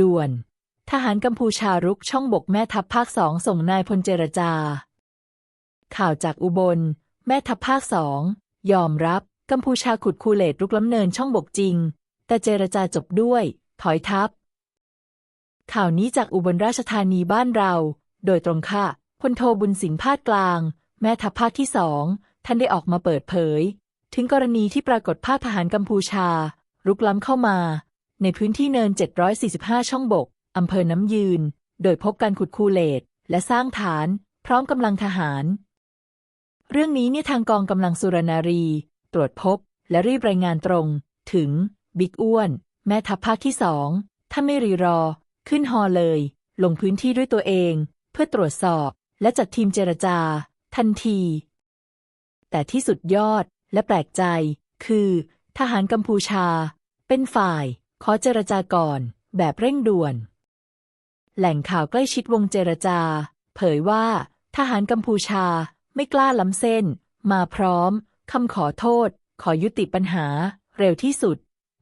ด่วน ทหารกัมพูชารุกช่องบกแม่ทัพภาคสองส่งนายพลเจรจา ข่าวจากอุบล แม่ทัพภาคสองยอมรับ กัมพูชาขุดคูเลตรุกล้ำเนินช่องบกจริง แต่เจรจาจบด้วย ถอยทัพ ข่าวนี้จากอุบลราชธานีบ้านเรา โดยตรงค่ะพลโทบุญสิงห์ภาคกลาง แม่ทัพภาคที่สองท่านได้ออกมาเปิดเผย ถึงกรณีที่ปรากฏภาพทหารกัมพูชา รุกล้ำเข้ามา ในพื้นที่เนิน 745 ช่องบก อำเภอน้ำยืน โดยพบการขุดคูเลตและสร้างฐาน พร้อมกำลังทหาร เรื่องนี้เนี่ยทางกองกำลังสุรนารี ตรวจพบ และรีบรายงานตรง ถึง บิ๊กอ้วน แม่ทัพภาคที่สองถ้าไม่รีรอ ขึ้นฮอเลย ลงพื้นที่ด้วยตัวเอง เพื่อตรวจสอบ และจัดทีมเจรจา ทันที แต่ที่สุดยอดและแปลกใจ คือ ทหารกัมพูชา เป็นฝ่าย ขอเจรจาก่อน แบบเร่งด่วน แหล่งข่าวใกล้ชิดวงเจรจา เผยว่า ทหารกัมพูชาไม่กล้าล้ำเส้น มาพร้อมคำขอโทษ ขอยุติปัญหา เร็วที่สุด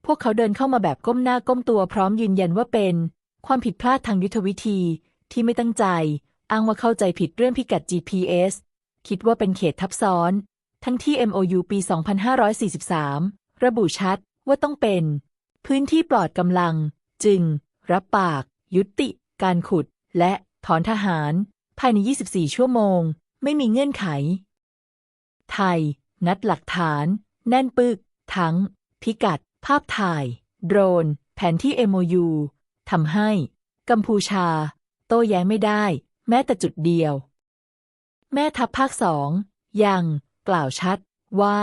พวกเขาเดินเข้ามาแบบก้มหน้าก้มตัวพร้อมยืนยันว่าเป็น ความผิดพลาดทางยุทธวิธีที่ไม่ตั้งใจ อ้างว่าเข้าใจผิดเรื่องพิกัด GPS คิดว่าเป็นเขตทับซ้อน ทั้งที่ MOU ปี 2543 ระบุชัดว่าต้องเป็น พื้นที่ปลอดกำลัง จึง รับปาก ยุติ การขุด และถอนทหาร ภายใน 24 ชั่วโมง ไม่มีเงื่อนไข ไทย นัดหลักฐาน แน่นปึก ทั้ง พิกัด ภาพถ่าย โดรน แผนที่ MOU ทำให้ กัมพูชา โต้แย้งไม่ได้ แม้แต่จุดเดียว แม่ทัพภาคสองยัง กล่าวชัดว่า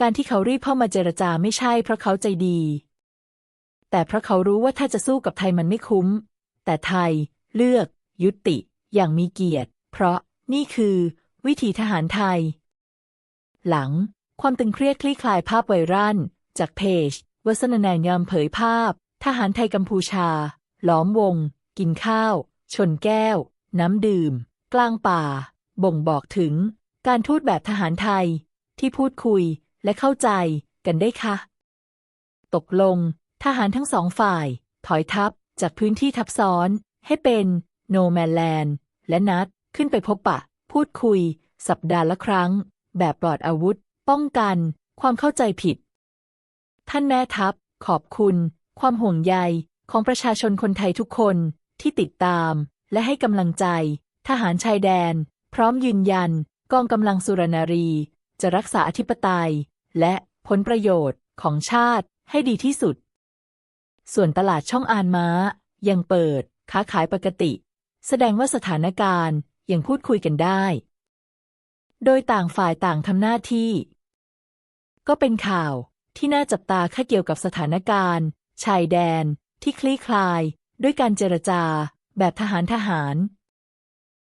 การที่เขารีบเข้ามาเจรจาไม่ใช่เพราะเขาใจดี แต่เพราะเขารู้ว่าถ้าจะสู้กับไทยมันไม่คุ้ม แต่ไทยเลือก ยุติ อย่างมีเกียรติ เพราะนี่คือ วิถีทหารไทย หลัง ความตึงเครียดคลี่คลายภาพไวรัลจากเพจวัสนนายามเผยภาพ ทหารไทยกัมพูชา ล้อมวง กินข้าว ชนแก้ว น้ำดื่ม กลางป่า บ่งบอกถึง การทูตแบบทหารไทย ที่พูดคุยและเข้าใจกันได้ค่ะ ตกลง ทหารทั้งสองฝ่าย ถอยทัพจากพื้นที่ทับซ้อน ให้เป็นโนแมนแลนด์และนัดขึ้นไปพบปะ พูดคุย สัปดาห์ละครั้ง แบบปลอดอาวุธ ป้องกัน ความเข้าใจผิด ท่านแม่ทัพ ขอบคุณ ความห่วงใยของประชาชนคนไทยทุกคนที่ติดตาม และให้กำลังใจ ทหารชายแดน พร้อมยืนยัน กองกำลังสุรนารี จะรักษาอธิปไตย และผลประโยชน์ของชาติให้ดีที่สุด ส่วนตลาดช่องอานม้า ยังเปิด ค้าขายปกติ แสดงว่าสถานการณ์ยังพูดคุยกันได้ โดยต่างฝ่ายต่างทำหน้าที่ ก็เป็นข่าวที่น่าจับตาค่าเกี่ยวกับสถานการณ์ ชายแดน ที่คลี่คลาย ด้วยการเจรจา แบบทหารทหาร